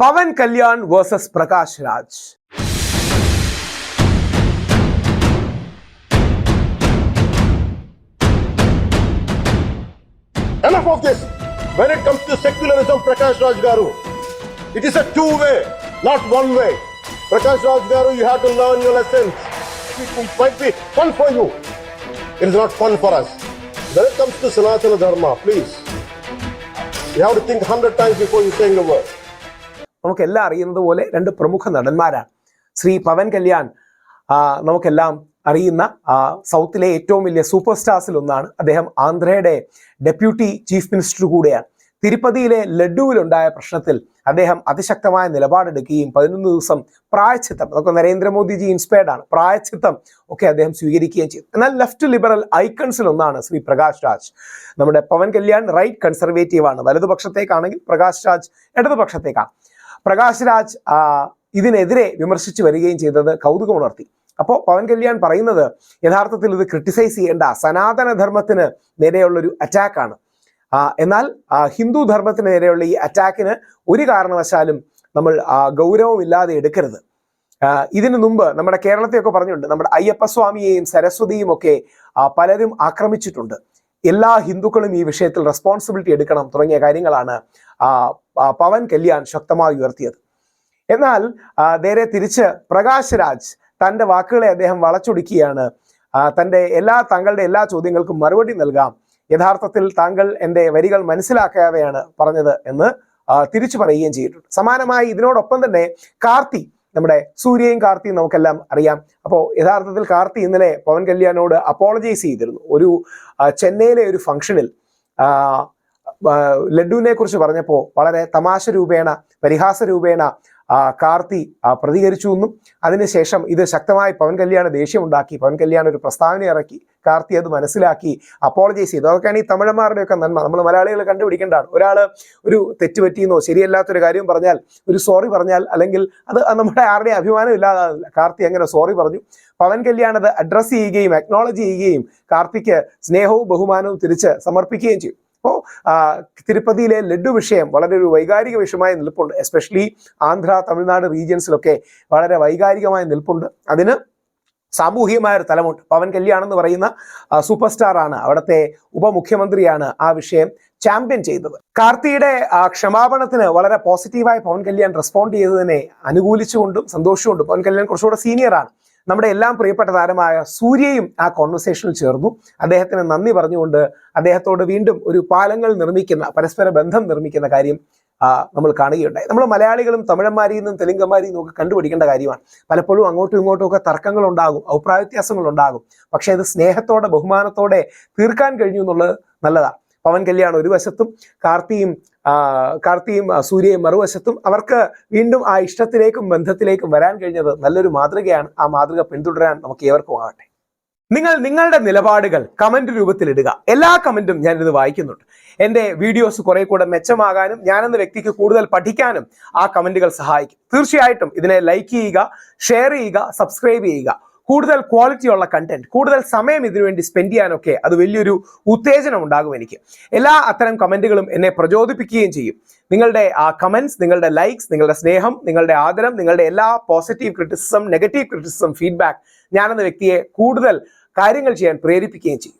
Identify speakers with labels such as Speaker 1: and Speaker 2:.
Speaker 1: Pawan Kalyan versus Prakash Raj
Speaker 2: Enough of this. When it comes to secularism, Prakash Raj Garu, it is a two-way, not one-way. Prakash Raj Garu, you have to learn your lessons. It might be fun for you. It is not fun for us. When it comes to Sanatana Dharma, please, you have to think hundred times before you say a word.
Speaker 1: നമുക്കെല്ലാം അറിയുന്നത് പോലെ രണ്ട് പ്രമുഖ നടന്മാരാണ്. ശ്രീ പവൻ കല്യാൺ നമുക്കെല്ലാം അറിയുന്ന സൗത്തിലെ ഏറ്റവും വലിയ super സ്റ്റാർസിൽ ഒന്നാണ്. അദ്ദേഹം ആന്ധ്രയുടെ ഡെപ്യൂട്ടി ചീഫ് മിനിസ്റ്റർ കൂടെയാണ്. തിരുപ്പതിയിലെ ലഡുവിലുണ്ടായ പ്രശ്നത്തിൽ അദ്ദേഹം അതിശക്തമായ നിലപാടെടുക്കുകയും പതിനൊന്ന് ദിവസം പ്രായച്ചിത്തം അതൊക്കെ നരേന്ദ്രമോദിജി ഇൻസ്പയർഡ് ആണ്. പ്രായച്ചിത്തം ഒക്കെ അദ്ദേഹം സ്വീകരിക്കുകയും ചെയ്തു. എന്നാൽ ലെഫ്റ്റ് ലിബറൽ ഐക്കൺസിൽ ഒന്നാണ് ശ്രീ പ്രകാശ് രാജ്. നമ്മുടെ പവൻ കല്യാൺ റൈറ്റ് കൺസർവേറ്റീവ് ആണ്. വലതുപക്ഷത്തേക്കാണെങ്കിൽ പ്രകാശ് രാജ് ഇടതുപക്ഷത്തേക്കാണ്. പ്രകാശ് രാജ് ഇതിനെതിരെ വിമർശിച്ചു വരികയും ചെയ്തത് കൗതുകമുണർത്തി. അപ്പോൾ പവൻ കല്യാൺ പറയുന്നത് യഥാർത്ഥത്തിൽ ഇത് ക്രിട്ടിസൈസ് ചെയ്യേണ്ട സനാതന ധർമ്മത്തിന് നേരെയുള്ളൊരു അറ്റാക്കാണ് എന്നാൽ ഹിന്ദു ധർമ്മത്തിന് നേരെയുള്ള ഈ അറ്റാക്കിന് ഒരു കാരണവശാലും നമ്മൾ ഗൗരവം ഗൗരവമില്ലാതെ എടുക്കരുത്. ഇതിനു മുമ്പ് നമ്മുടെ കേരളത്തെയൊക്കെ പറഞ്ഞിട്ടുണ്ട് നമ്മുടെ അയ്യപ്പസ്വാമിയെയും സരസ്വതിയും ഒക്കെ പലരും ആക്രമിച്ചിട്ടുണ്ട്. എല്ലാ ഹിന്ദുക്കളും ഈ വിഷയത്തിൽ റെസ്പോൺസിബിലിറ്റി എടുക്കണം തുടങ്ങിയ കാര്യങ്ങളാണ് പവൻ കല്യാൺ ശക്തമായി ഉയർത്തിയത്. എന്നാൽ നേരെ തിരിച്ച് പ്രകാശ് രാജ് തന്റെ വാക്കുകളെ അദ്ദേഹം വളച്ചൊടുക്കുകയാണ്. തന്റെ എല്ലാ താങ്കളുടെ എല്ലാ ചോദ്യങ്ങൾക്കും മറുപടി നൽകാം. യഥാർത്ഥത്തിൽ താങ്കൾ എന്റെ വരികൾ മനസ്സിലാക്കാതെയാണ് പറഞ്ഞത് എന്ന് തിരിച്ചു പറയുകയും ചെയ്തിട്ടുണ്ട്. സമാനമായി ഇതിനോടൊപ്പം തന്നെ കാർത്തി നമ്മുടെ സൂര്യയും കാർത്തിയും നമുക്കെല്ലാം അറിയാം. അപ്പോൾ യഥാർത്ഥത്തിൽ കാർത്തി ഇന്നലെ പവൻ കല്യാണോട് അപ്പോളജൈസ് ചെയ്തിരുന്നു. ഒരു ചെന്നൈയിലെ ഒരു ഫംഗ്ഷനിൽ ലഡുവിനെ കുറിച്ച് പറഞ്ഞപ്പോൾ വളരെ തമാശ രൂപേണ പരിഹാസ രൂപേണ കാർത്തി പ്രതികരിച്ചു എന്നും അതിനുശേഷം ഇത് ശക്തമായി പവൻ കല്യാൺ ദേഷ്യമുണ്ടാക്കി പവൻ കല്യാൺ ഒരു പ്രസ്താവന ഇറക്കി കാർത്തി അത് മനസ്സിലാക്കി അപ്പോളജൈസ് ചെയ്തു. അതൊക്കെയാണ് ഈ തമിഴന്മാരുടെയൊക്കെ നന്മ. നമ്മൾ മലയാളികൾ കണ്ടുപിടിക്കേണ്ടതാണ്. ഒരാൾ ഒരു തെറ്റ് പറ്റിയെന്നോ ശരിയല്ലാത്തൊരു കാര്യം പറഞ്ഞാൽ ഒരു സോറി പറഞ്ഞാൽ അല്ലെങ്കിൽ അത് നമ്മുടെ ആരുടെയും അഭിമാനം ഇല്ലാതാകില്ല കാർത്തി അങ്ങനെ സോറി പറഞ്ഞു. പവൻ കല്യാൺ അത് അഡ്രസ്സ് ചെയ്യുകയും അക്നോളജ് ചെയ്യുകയും കാർത്തിക്ക് സ്നേഹവും ബഹുമാനവും തിരിച്ച് സമർപ്പിക്കുകയും ചെയ്യും അപ്പോൾ തിരുപ്പതിയിലെ ലഡു വിഷയം വളരെ ഒരു വൈകാരിക വിഷയമായി നിൽപ്പുണ്ട്. എസ്പെഷ്യലി ആന്ധ്ര തമിഴ്നാട് റീജിയൻസിലൊക്കെ വളരെ വൈകാരികമായ നിൽപ്പുണ്ട്. അതിന് സാമൂഹികമായ ഒരു തലമുണ്ട്. പവൻ കല്യാൺ എന്ന് പറയുന്ന സൂപ്പർ സ്റ്റാർ ആണ്. അവിടുത്തെ ഉപമുഖ്യമന്ത്രിയാണ് ആ വിഷയം ചാമ്പ്യൻ ചെയ്തത്. കാർത്തിയുടെ ക്ഷമാപണത്തിന് വളരെ പോസിറ്റീവായി പവൻ കല്യാൺ റെസ്പോണ്ട് ചെയ്തതിനെ അനുകൂലിച്ചുകൊണ്ടും സന്തോഷിച്ചുകൊണ്ടും പവൻ കല്യാൺ കുറച്ചുകൂടെ സീനിയറാണ് നമ്മുടെ എല്ലാം പ്രിയപ്പെട്ട താരമായ സൂര്യയും ആ കോൺവെർസേഷനിൽ ചേർന്നു. അദ്ദേഹത്തിന് നന്ദി പറഞ്ഞുകൊണ്ട് അദ്ദേഹത്തോട് വീണ്ടും ഒരു പാലങ്ങൾ നിർമ്മിക്കുന്ന പരസ്പര ബന്ധം നിർമ്മിക്കുന്ന കാര്യം നമ്മൾ കാണുകയുണ്ടായി. നമ്മൾ മലയാളികളും തമിഴന്മാരിൽ നിന്നും തെലുങ്കന്മാരിൽ നിന്നും ഒക്കെ കണ്ടുപിടിക്കേണ്ട കാര്യമാണ്. പലപ്പോഴും അങ്ങോട്ടും ഇങ്ങോട്ടും ഒക്കെ തർക്കങ്ങൾ ഉണ്ടാകും അഭിപ്രായ വ്യത്യാസങ്ങൾ ഉണ്ടാകും പക്ഷേ അത് സ്നേഹത്തോടെ ബഹുമാനത്തോടെ തീർക്കാൻ കഴിഞ്ഞു എന്നുള്ളത് നല്ലതാണ് പവൻ കല്യാൺ ഒരു വശത്തും കാർത്തിയും കാർത്തിയും സൂര്യയും മറുവശത്തും അവർക്ക് വീണ്ടും ആ ഇഷ്ടത്തിലേക്കും ബന്ധത്തിലേക്കും വരാൻ കഴിഞ്ഞത് നല്ലൊരു മാതൃകയാണ്. ആ മാതൃക പിന്തുടരാൻ നമുക്ക് ഏവർക്കും ആകട്ടെ. നിങ്ങൾ നിങ്ങളുടെ നിലപാടുകൾ കമന്റ് രൂപത്തിൽ ഇടുക. എല്ലാ കമന്റും ഞാനിത് വായിക്കുന്നുണ്ട്. എന്റെ വീഡിയോസ് കുറെ കൂടെ മെച്ചമാകാനും ഞാനെന്ന വ്യക്തിക്ക് കൂടുതൽ പഠിക്കാനും ആ കമന്റുകൾ സഹായിക്കും. തീർച്ചയായിട്ടും ഇതിനെ ലൈക്ക് ചെയ്യുക ഷെയർ ചെയ്യുക സബ്സ്ക്രൈബ് ചെയ്യുക. കൂടുതൽ ക്വാളിറ്റി ഉള്ള കണ്ടന്റ് കൂടുതൽ സമയം ഇതിനുവേണ്ടി സ്പെൻഡ് ചെയ്യാനൊക്കെ അത് വലിയൊരു ഉത്തേജനം ഉണ്ടാകും എനിക്ക്. എല്ലാ അത്തരം കമന്റുകളും എന്നെ പ്രചോദിപ്പിക്കുകയും ചെയ്യും. നിങ്ങളുടെ ആ കമന്റ്സ് നിങ്ങളുടെ ലൈക്സ് നിങ്ങളുടെ സ്നേഹം നിങ്ങളുടെ ആദരം നിങ്ങളുടെ എല്ലാ positive criticism negative criticism feedback ഞാനെന്ന വ്യക്തിയെ കൂടുതൽ കാര്യങ്ങൾ ചെയ്യാൻ പ്രേരിപ്പിക്കുകയും ചെയ്യും.